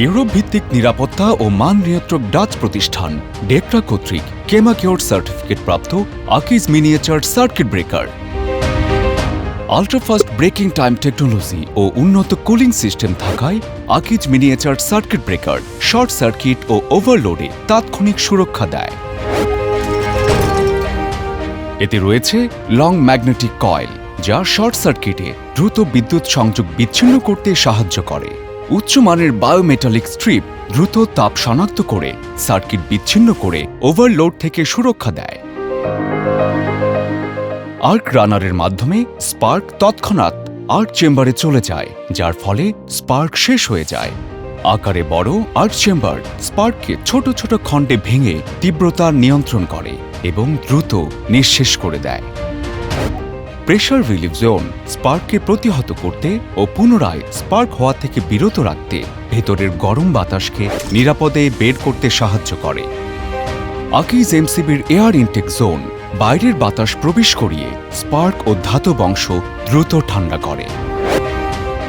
Europe ভিত্তিক নিরাপত্তা ও মান নিয়ন্ত্রক ডাচ প্রতিষ্ঠান, ডেকরা কর্তৃক কেমাকিওর সার্টিফিকেট প্রাপ্ত Akij miniature circuit breaker. Ultrafast breaking time technology ও উন্নত কুলিং সিস্টেম থাকায় Akij miniature circuit breaker short circuit ও ওভারলোডে তাৎক্ষণিক সুরক্ষা দেয়। এতে রয়েছে লং ম্যাগনেটিক কয়েল, যা শর্ট সার্কিটে দ্রুত বিদ্যুৎ সংযোগ বিচ্ছিন্ন করতে সাহায্য করে। উচ্চমানের বায়োমেটালিক স্ট্রিপ দ্রুত তাপ শনাক্ত করে, সার্কিট বিচ্ছিন্ন করে, ওভারলোড থেকে সুরক্ষা দেয়। আর্ক রানারের মাধ্যমে স্পার্ক তৎক্ষণাৎ আর্ক চেম্বারে চলে যায়, যার ফলে স্পার্ক শেষ হয়ে যায়। আকারে বড় আর্ক চেম্বার স্পার্ককে ছোট ছোট খণ্ডে ভেঙে তীব্রতা নিয়ন্ত্রণ করে এবং দ্রুত নিঃশেষ করে দেয়। প্রেশার রিলিফ জোন স্পার্ককে প্রতিহত করতে ও পুনরায় স্পার্ক হওয়া থেকে বিরত রাখতে ভেতরের গরম বাতাসকে নিরাপদে বের করতে সাহায্য করে। আকিজ এমসিবির এয়ার ইনটেক জোন বাইরের বাতাস প্রবেশ করিয়ে স্পার্ক ও ধাতব অংশ দ্রুত ঠান্ডা করে।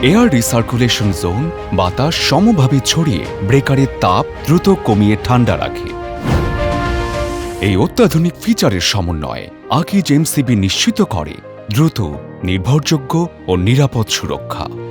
এয়ার রিসার্কুলেশন জোন বাতাস সমভাবে ছড়িয়ে ব্রেকারের তাপ দ্রুত কমিয়ে ঠান্ডা রাখে। এই অত্যাধুনিক ফিচারের সমন্বয়ে আকিজ এমসিবি নিশ্চিত করে দ্রুত নির্ভরযোগ্য ও নিরাপদ সুরক্ষা।